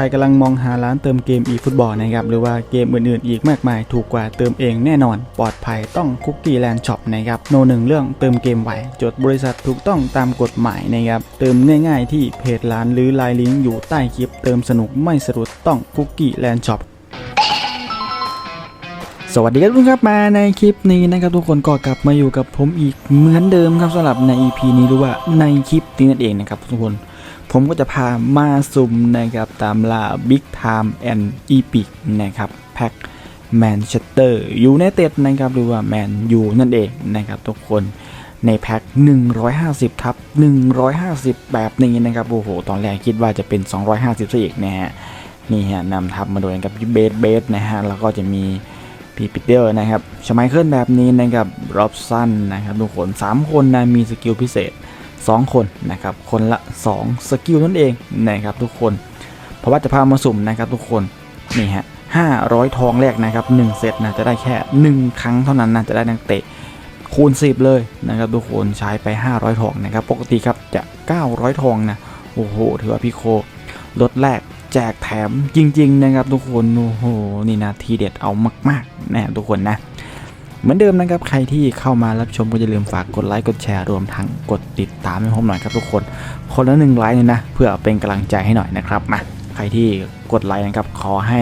ใครกำลังมองหาร้านเติมเกม eFootball นะครับหรือว่าเกมอื่นๆ อีกมากมายถูกกว่าเติมเองแน่นอน ปลอดภัยต้องคุกกี้แลนด์ช็อปนะครับโนหนึ่งเรื่องเติมเกมไหวจดบริษัทถูกต้องตามกฎหมายนะครับเติมง่ายๆ ที่เพจร้านหรือไลน์ลิงก์อยู่ใต้คลิป เติมสนุกไม่สะดุดต้องคุกกี้แลนด์ช็อปสวัสดีครับทุกคนครับมาในคลิปนี้นะครับทุกคนก็กลับมาอยู่กับผมอีกเหมือนเดิมครับสำหรับใน EP นี้หรือว่าในคลิปนี้นั่นเองนะครับทุกคน ผมก็จะพามาสุ่มนะครับตามล่า Big Time and Epic นะครับแพ็คแมนเชสเตอร์ยูไนเต็ดนะครับหรือว่าแมนยูนั่นเองนะครับทุกคนในแพ็ค150ทับ150 แบบนี้นะครับโอ้โห ตอนแรกคิดว่าจะเป็น 250ซะอีกนะฮะนี่ฮะนำทับมาโดยกับเบสเบสนะฮะแล้วก็จะมีพีปีเตอร์นะครับชไมเคิลแบบนี้นะครับรอบสั้นนะครับทุกคน 3 คนนะมีสกิลพิเศษ 2 คนนะครับคนละ 2 สกิลนั่นเองนะครับทุกคน เพราะว่าจะพามาสุ่มนะครับทุกคนนี่ฮะ500 ทองแรกนะครับ1เซตนะจะได้แค่ 1 ครั้งเท่านั้นนะจะได้นักเตะคูณ 10 เลยนะครับทุกคนใช้ไป 500 ทองนะครับปกติครับจะ 900 ทองนะโอ้โหถือว่าพี่โคลดแรกแจกแถมจริง ๆ นะครับทุกคนโอ้โหนี่นะทีเด็ดเอามากๆนะทุกคนนะ เหมือนเดิมนะครับใครที่เข้ามารับชมก็อย่าลืมฝากกดไลค์กดแชร์รวมทั้งกดติดตามให้ผมหน่อยครับทุกคน คนละหนึ่งไลค์เนี่ยนะ เพื่อเป็นกำลังใจให้หน่อยนะครับมาใครที่กดไลค์นะครับขอให้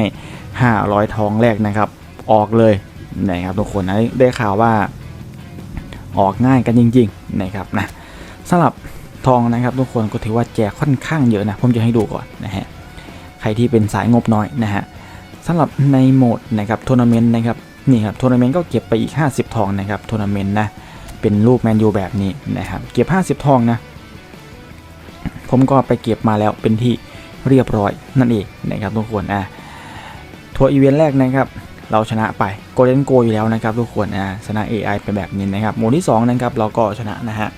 500 ทองแรกนะครับ ออกเลยนะครับทุกคนนะได้ข่าวว่าออกง่ายกันจริงๆนะครับนะสำหรับทองนะครับทุกคนก็ถือว่าแจกค่อนข้างเยอะนะผมจะให้ดูก่อนนะฮะใครที่เป็นสายงบน้อยนะฮะสำหรับในโหมดนะครับทัวร์นาเมนต์นะครับ นี่ครับทัวร์นาเมนต์ก็เก็บไปอีก 50 ทองนะครับทัวร์นาเมนต์นะเป็นรูปแมนยูแบบนี้นะครับเก็บ 50 ทองนะผมก็ไปเก็บมาแล้วเป็นที่เรียบร้อยนั่นเองนะครับทุกคนอะทัวร์อีเวนต์แรกนะครับเราชนะไปโกลเด้นโกอยู่แล้วนะครับทุกคนอะชนะ AI ไปแบบนี้นะครับโหมดที่สองนะครับเราก็ชนะนะฮะ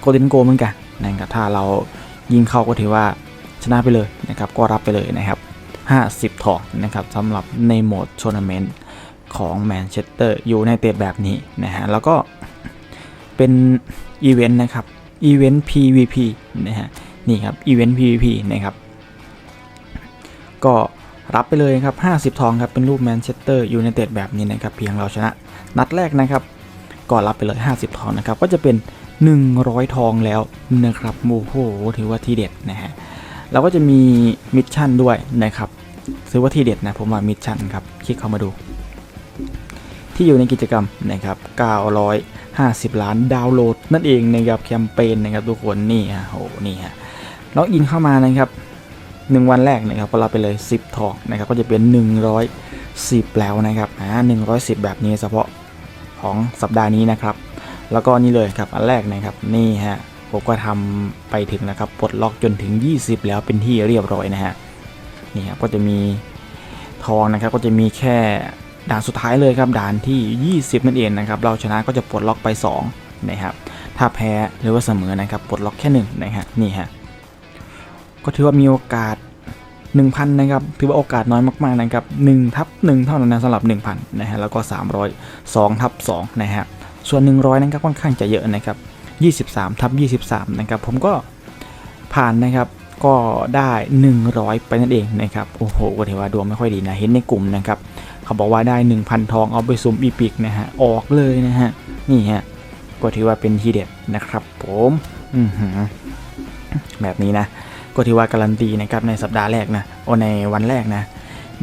โกลเด้นโกเหมือนกันนะครับถ้าเรายิงเข้าก็ถือว่าชนะไปเลยนะครับก็รับไปเลยนะครับ50ทองนะครับสำหรับในโหมดทัวร์นาเมนต์ ของแมนเชสเตอร์ยูไนเต็ดแบบนี้นะฮะ แล้วก็เป็นอีเวนต์นะครับอีเวนต์ PVP นะฮะ นี่ครับอีเวนต์ PVP นะครับ ก็รับไปเลยครับ 50 ทองครับ เป็นรูปแมนเชสเตอร์ยูไนเต็ดแบบนี้นะครับ เพียงเราชนะนัดแรกนะครับก็รับไปเลย 50 ทองนะครับ ก็จะเป็น 100 ทองแล้วนะครับโอ้โหถือว่าทีเด็ดนะฮะเราก็จะมีมิชชั่นด้วยนะครับซื้อว่าทีเด็ดนะผมว่ามิชชั่นครับ คลิกเข้ามาดู ที่อยู่ในกิจกรรมนะครับ 950 ล้านดาวน์โหลด นั่นเองนะครับแคมเปญนะครับทุกคนนี่ฮะโหนี่ฮะล็อกอินเข้ามานะครับ1วันแรกนะครับก็รับไปเลย 10 ทองนะครับก็จะเป็น 110 แล้วนะครับอ่า110 แบบนี้เฉพาะของสัปดาห์นี้นะครับ แล้วก็นี่เลยครับอันแรกนะครับนี่ฮะผมก็ทำไปถึงนะครับปลดล็อกจนถึง 20 แล้วเป็นที่เรียบร้อยนะฮะนี่ครับก็จะมีทองนะครับก็จะมีแค่ ด่านสุดท้ายเลยครับด่านที่ 20 นั่นเองนะครับเราชนะก็จะปลดล็อกไป2นะครับถ้าแพ้หรือว่าเสมอนะครับปลดล็อกแค่1นะฮะนี่ฮะก็ถือว่ามีโอกาส 1,000นะครับถือว่าโอกาสน้อยมากๆนะครับ1ทับ1เท่านั้นนะสำหรับ 1,000นะฮะแล้วก็ 300 2ทับ2นะฮะส่วน 100นะครับค่อนข้างจะเยอะนะครับ23ทับ23นะครับผมก็ผ่านนะครับก็ได้ 100 ไปนั่นเองนะครับโอ้โหก็ถือว่าดวงไม่ค่อยดีนะเห็นในกลุ่มนะครับ เขาบอกว่าได้ 1,000 ทองเอาไปซุ่มอีพิกนะฮะ ออกเลยนะฮะ นี่ฮะ ก็ถือว่าเป็นทีเด็ดนะครับผมอือหือแบบนี้นะ ก็ถือว่าการันตีนะครับในสัปดาห์แรกนะโอในวันแรกนะ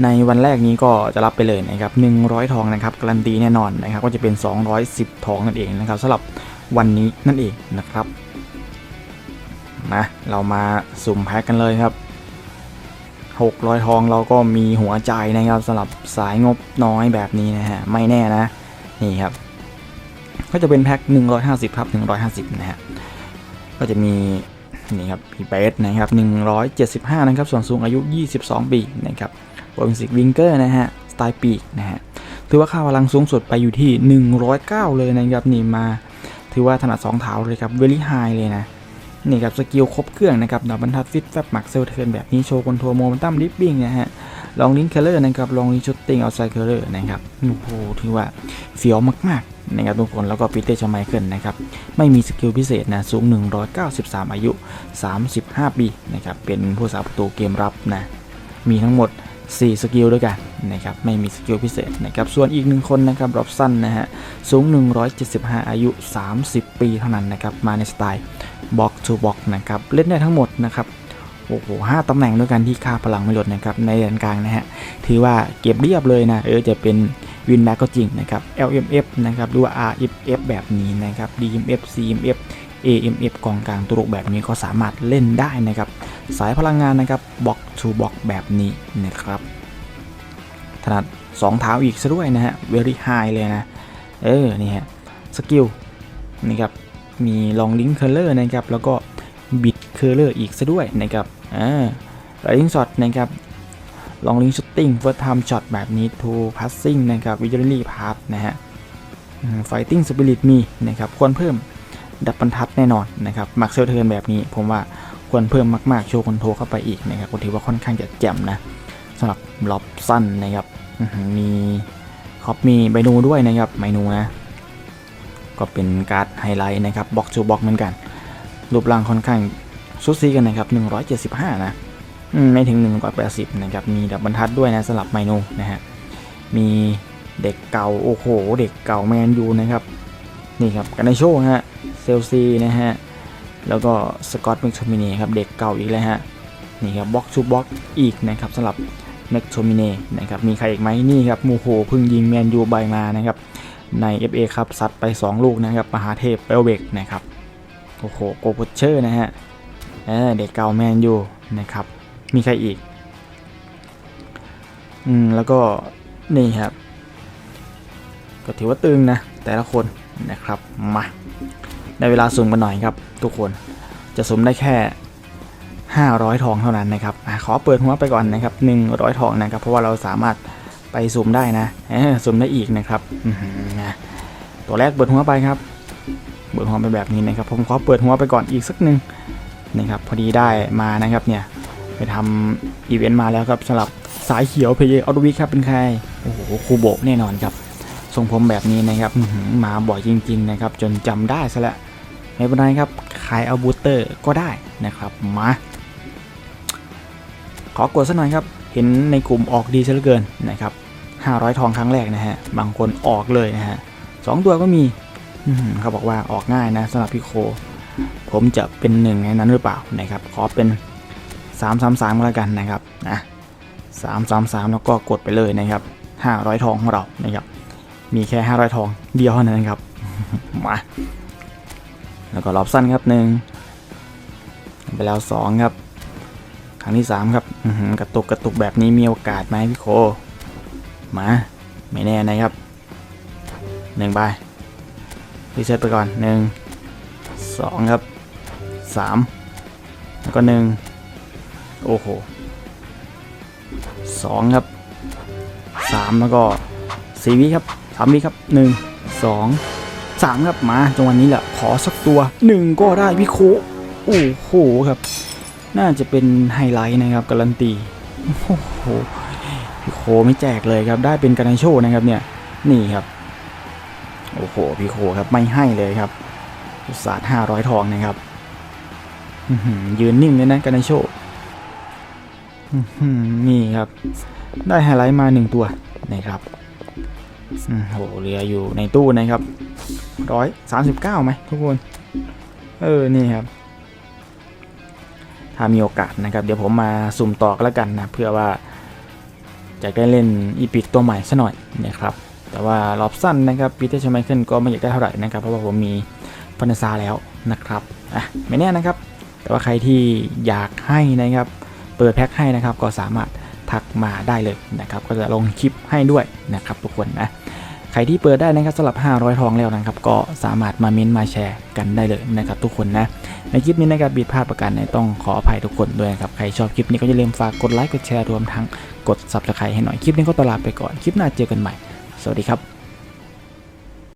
ในวันแรกนี้ก็จะรับไปเลยนะครับ 100 ทองนะครับการันตีแน่นอนนะครับ ก็จะเป็น 210 ทองนั่นเองนะครับสำหรับวันนี้นั่นเองนะครับนะเรามาสุ่มแพ็กกันเลยครับ 600 ทองเราก็มีหัวใจนะครับสำหรับสายงบน้อยแบบนี้นะฮะไม่แน่นะนี่ครับก็จะเป็นแพ็ค150ครับ150นะฮะก็จะมีนี่ครับพีเบสนะครับ175นะครับส่วนสูงอายุ 22 ปีนะครับโอลิมปิกวิงเกอร์นะฮะสไตล์ปีกนะฮะถือว่าค่าพลังสูงสุดไปอยู่ที่ 109 เลยนะครับนี่มา ถือว่าถนัด2เท้าเลยครับเวลี่ไฮเลยนะ นี่ครับสกิลครบเครื่องนะครับดาบบรรทัดฟิตแฟบหมักเซลเทิร์นแบบนี้โชว์คอนโทรโมเมนตัมลิฟบิ้งนะฮะลองลิงเคอร์เลอร์นะครับลองลิงชุดติงเอาไซเคอร์เลอร์นะครับโอ้โหถือว่าเฟี้ยวมากๆนะครับทุกคนแล้วก็ปีเตอร์ชไมเคิลนะครับไม่มีสกิลพิเศษนะสูง 193 อายุ 35 ปีนะครับเป็นผู้สาประตูเกมรับนะมีทั้งหมด 4 สกิลด้วยกัน นะครับไม่มีสกิลพิเศษนะครับส่วนอีกหนึ่งคนนะครับรอบสั้นนะฮะสูง 175 อายุ 30 ปีเท่านั้นนะครับมาในสไตล์บ็อกทูบ็อกนะครับเล่นได้ทั้งหมดนะครับโอ้โหห้าตำแหน่งด้วยกันที่ค่าพลังไม่ลดนะครับในแดนกลางนะฮะถือว่าเก็บเรียบเลยนะเออจะเป็นวินแบ็กก็จริงนะครับ LMF นะครับหรือว่า RFF แบบนี้นะครับ DMF CMF AMF กองกลางตุรุกแบบนี้ก็สามารถเล่นได้นะครับ สายพลังงานนะครับบล็อกทูบล็อกแบบนี้นะครับ ถนัด2เท้าอีกซะด้วยนะฮะ very high เลยนะ เออ นี่ฮะ สกิลนี่ครับ มีลองลิง k ์เคอร์เลอร์นะครับ แล้วก็บิดเคอร์เลอร์อีกซะด้วยนะครับ อ่าไ i ลิงช็อตนะครับลองลิง h ช o ตติ้งเฟิร์สไทม์ช็อตแบบนี้ทูพัสซิ่งนะครับวิจ a รี่พาร์ทนะฮะไฟติ้งสปิริตมีนะครับควรเพิ่มดับบรรทัดแน่นอนนะครับมักเซลเทิร์นแบบนี้ ผมว่าควรเพิ่มมาก ๆ โชว์คอนโทรเข้าไปอีกนะครับผมถือว่าค่อนข้างจะแจ่มนะ สำหรับล็อบสั้นนะครับมีคอปมีไบนูด้วยนะครับไบนูนะ ก็เป็นการ์ดไฮไลท์นะครับบ็อกชูบ็อกเหมือนกัน รูปร่างค่อนข้างซุดซีกันนะครับ 175 นะอืมไม่ถึง 180 นะครับ มีดับบรรทัดด้วยนะสำหรับไมโนนะฮะ มีเด็กเก่า โอ้โห เด็กเก่าแมนยูนะครับ นี่ครับกันในโชว์ฮะ เซลซีนะฮะ แล้วก็สกอตแม็กโทมิน่ครับ เด็กเก่าอีกแล้วฮะ นี่ครับบล็อกชูบล็อกอีกนะครับสำหรับ แม็กโทมิเน่นะครับมีใครอีกไหมนี่ครับมูโหเพึ่งยิงแมนยูใบมานะครับใน FA ครับซัดไป 2 ลูกนะครับมหาเทพเปลเบกนะครับโอ้โหโกโพเชอร์นะฮะเเด็กเก่าแมนยูนะครับมีใครอีกอืมแล้วก็นี่ครับก็ถือว่าตึงนะแต่ละคนนะครับมาได้เวลาสุ่มกันหน่อยครับทุกคนจะสุ่มได้แค่ 500 ทองเท่านั้นนะครับอขอเปิดหัวไปก่อนนะครับ100 ทองนะครับ เพราะว่าเราสามารถไปสุ่มได้นะเออสุ่มได้อีกนะครับตัวแรกเปิดหัวไปครับ เปิดหัวไปแบบนี้นะครับ ผมขอเปิดหัวไปก่อนอีกสักหนึ่งนะครับพอดีได้มานะครับเนี่ยไปทำอีเวนต์มาแล้วครับสำหรับสายเขียวเพย์ออตวิครับเป็นใครโอ้โหคูโบแน่นอนครับทรงผมแบบนี้นะครับหมาบ่อยจริง ๆ นะครับ จนจำได้ซะแล้วไม่เป็นไรครับขายเอาบูสเตอร์ก็ได้นะครับมา ขอกดสักหน่อยครับ เห็นในกลุ่มออกดีซะเหลือเกินนะครับ500 ทองครั้งแรกนะฮะ บางคนออกเลยนะฮะสองตัวก็มีเขาบอกว่าออกง่ายนะสำหรับพี่โค ผมจะเป็นหนึ่งในนั้นหรือเปล่านะครับ ขอเป็น 333ก็แล้วกันนะครับนะ333 แล้วก็กดไปเลยนะครับ 500 ทองของเรานะครับ มีแค่ 500 ทองเดียวเท่านั้นครับ มา แล้วก็รอบสั้นครับหนึ่งไปแล้วสองครับ ครั้งที่สามครับกระตุกกระตุกแบบนี้มีโอกาสไหมพี่โค มา ไม่แน่นะครับหนึ่งใบรีเซ็ตไปก่อนหนึ่งสองครับสามแล้วก็หนึ่งโอ้โหสองครับสามแล้วก็สี่วิครับสามวิครับหนึ่งสองสามครับมาจังหวะนี้แหละขอสักตัวหนึ่งก็ได้พี่โคโอ้โหครับ น่าจะเป็นไฮไลท์นะครับการันตีโอ้โหพี่โคไม่แจกเลยครับได้เป็นการันโชนะครับเนี่ยนี่ครับโอ้โหพี่โคครับไม่ให้เลยครับอุตสาห์ห้าร้อยทองนะครับยืนนิ่งเลยนะการันโชนี่ครับ ได้ไฮไลท์มาหนึ่งตัวนะครับโอืมโหเหลืออยู่ในตู้นะครับร้อยสามสิบเก้าไหมทุกคน เออ นี่ครับ ถ้ามีโอกาสนะครับ เดี๋ยวผมมาสุ่มต่อก็แล้วกันนะเพื่อว่าจะได้เล่นอีพิกตัวใหม่ซะหน่อยนะครับ แต่ว่ารอบสั้นนะครับปีเตอร์ชไมเคิลก็ไม่อยากได้เท่าไหร่นะครับเพราะว่าผมมีพันซาแล้วนะครับอะไม่แน่นะครับ แต่ว่าใครที่อยากให้นะครับเปิดแพ็คให้นะครับก็สามารถทักมาได้เลยนะครับ ก็จะลงคลิปให้ด้วยนะครับทุกคนนะ ใครที่เปิดได้นะครับสำหรับ 500 ทองแล้วนะครับ ก็สามารถมาเม้นต์มาแชร์กันได้เลยนะครับทุกคนนะ ในคลิปนี้นะครับบิดพลาดประการในต้องขออภัยทุกคนด้วยครับ ใครชอบคลิปนี้ก็อย่าลืมฝากกดไลค์กดแชร์รวมทั้งกด subscribe ให้หน่อยคลิปนี้ก็ตลาไปก่อนคลิปหน้าเจอกันใหม่ สวัสดีครับ